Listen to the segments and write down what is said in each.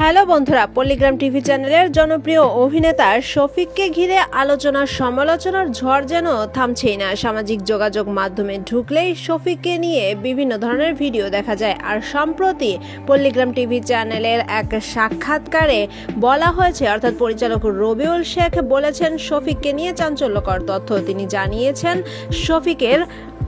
Hello বন্ধুরা পল্লিগ্রাম TV চ্যানেলের জনপ্রিয় অভিনেতা শফিককে ঘিরে আলোচনা সমালোচনার ঝড় যেন থামছেই না। সামাজিক যোগাযোগ মাধ্যমে ঢুকলেই শফিককে নিয়ে বিভিন্ন ধরনের ভিডিও দেখা যায়। আর সম্প্রতি পল্লিগ্রাম টিভি চ্যানেলের এক সাক্ষাৎকারে বলা হয়েছে, অর্থাৎ পরিচালক রবিউল শেখ বলেছেন, শফিককে নিয়ে চাঞ্চল্যকর তথ্য তিনি জানিয়েছেন, শফিকের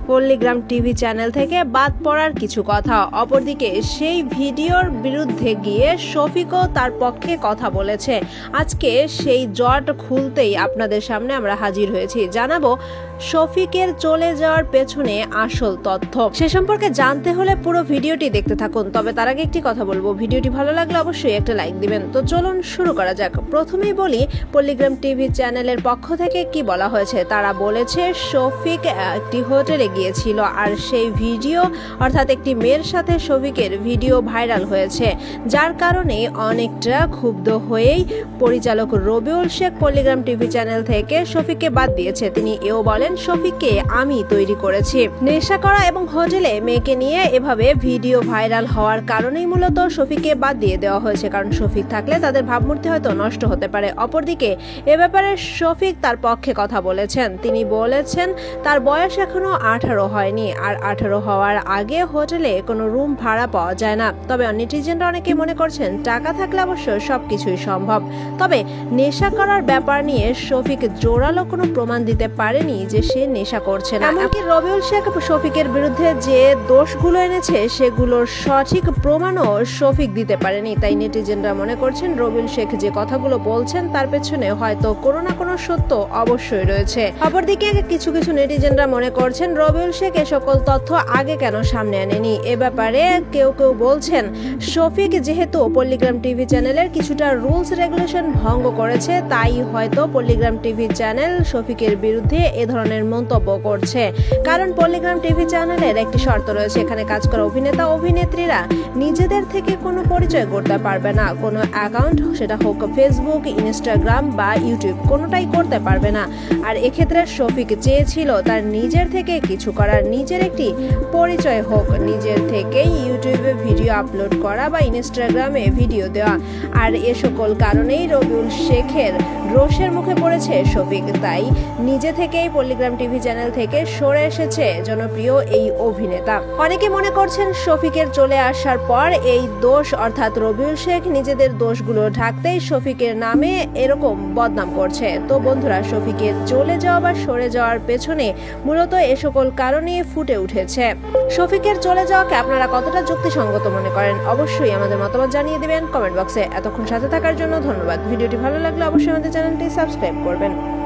পল্লিগ্রাম টিভি চ্যানেল থেকে বাদ পড়ার কিছু কথা। অপরদিকে সেই ভিডিওর বিরুদ্ধে গিয়ে শফিকও তার পক্ষে কথা বলেছে। আজকে সেই জট খুলতেই আপনাদের সামনে আমরা হাজির হয়েছি। জানাব শফিকের চলে যাওয়ার পেছনে আসল তথ্য। সে সম্পর্কে জানতে হলে পুরো ভিডিওটি দেখতে থাকুন। তবে তার আগে একটি কথা বলব। ভিডিওটি ভালো লাগলে অবশ্যই একটা লাইক দিবেন। তো চলুন শুরু করা যাক। প্রথমেই বলি, পল্লিগ্রাম টিভি চ্যানেলের পক্ষ থেকে কি বলা হয়েছে? তারা বলেছে, শফিক একটি হোটেলে গিয়েছিল আর সেই ভিডিও, অর্থাৎ একটি মেয়ের সাথে শফিকের ভিডিও ভাইরাল হয়েছে, যার কারণে অনেকটা ক্ষুব্ধ হয়েই পরিচালক রবিউল শেখ পল্লিগ্রাম টিভি চ্যানেল থেকে শফিককে বাদ দিয়েছে। তিনি এও বলেন শফিককে আমি তৈরি করেছি। নেশা করা এবং হোটেলে মেয়েকে নিয়ে এভাবে ভিডিও ভাইরাল হওয়ার কারণেই মূলত শফিককে বাদ দিয়ে দেওয়া হয়েছে। কারণ শফিক থাকলে তাদের ভাবমূর্তি হয়তো নষ্ট হতে পারে। অপরদিকে, এ ব্যাপারে শফিক তার পক্ষে কথা বলেছেন। তিনি বলেছেন, তার বয়স এখনও আঠারো হয়নি। আর আঠারো হওয়ার আগে হোটেলে কোনো রুম ভাড়া পাওয়া যায় না। তবে নেটিজেনরা অনেকে মনে করছেন টাকা থাকলে অবশ্য সবকিছুই সম্ভব। তবে নেশা করার ব্যাপার নিয়ে শফিক জোরালো কোনো প্রমাণ দিতে পারেনি যে সে নেশা করছে না। এমনকি রবিউল শেখ শফিকের বিরুদ্ধে যে দোষগুলো এনেছে সেগুলোর সঠিক প্রমাণও শফিক দিতে পারেনি। তাই নেটিজেনরা মনে করছেন রবিউল শেখ যে কথাগুলো বলছেন তার পেছনে হয়তো কোনো না কোনো সত্য অবশ্যই রয়েছে। অপরদিকে কিছু কিছু নেটিজেনরা মনে করছেন রবিউল শেখ এ সকল তথ্য আগে কেন সামনে আনেনি? এ ব্যাপারে কেউ কেউ বলছেন, শফিক যেহেতু পল্লিগ্রাম টিভি চ্যানেলের কিছুটা রুলস রেগুলেশন ভঙ্গ করেছে, তাই হয়তো পল্লিগ্রাম টিভি চ্যানেল শফিকের বিরুদ্ধে এ ধরনের মন্তব্য করছে। কারণ পল্লিগ্রাম টিভি চ্যানেলের একটি শর্ত রয়েছে, এখানে কাজ করা অভিনেতা, অভিনেত্রীরা নিজেদের থেকে কোনো পরিচয় করতে পারবে না। কোনো অ্যাকাউন্ট, সেটা হোক ফেসবুক, ইনস্টাগ্রাম বা ইউটিউব, কোনোটাই করতে পারবে না। আর এক্ষেত্রে শফিক চেয়েছিল তার নিজের থেকে কিছু করার নিজের একটি পরিচয় হোক। নিজের থেকেই ইউটিউবে ভিডিও আপলোড করা বা ইনস্টাগ্রামে ভিডিও দেওয়া। আর এ সকল কারণেই রবিউল শেখের রোষের মুখে পড়েছে শফিক। তাই নিজে থেকেই পল্লিগ্রাম টিভি চ্যানেল থেকে সরে এসেছে জনপ্রিয় এই অভিনেতা। অনেকে মনে করছেন শফিকের চলে আসার পর এই দোষ, অর্থাৎ রবিউল শেখ নিজেদের দোষগুলো ঢাকতেই শফিকের নামে এরকম বদনাম করছে। তো বন্ধুরা, শফিকের চলে যাওয়া বা সরে যাওয়ার পেছনে মূলত এ সকল কারণে ফুটে উঠেছে। শফিকের চলে যাওয়াকে আপনারা কতটা যুক্তিসঙ্গত মনে করেন? অবশ্যই আমাদের মতামত জানিয়ে দেবেন কমেন্ট বক্সে। এতক্ষণ সাথে থাকার জন্য ধন্যবাদ। ভিডিওটি ভালো লাগলে অবশ্যই আমাদের চ্যানেলটি সাবস্ক্রাইব করবেন।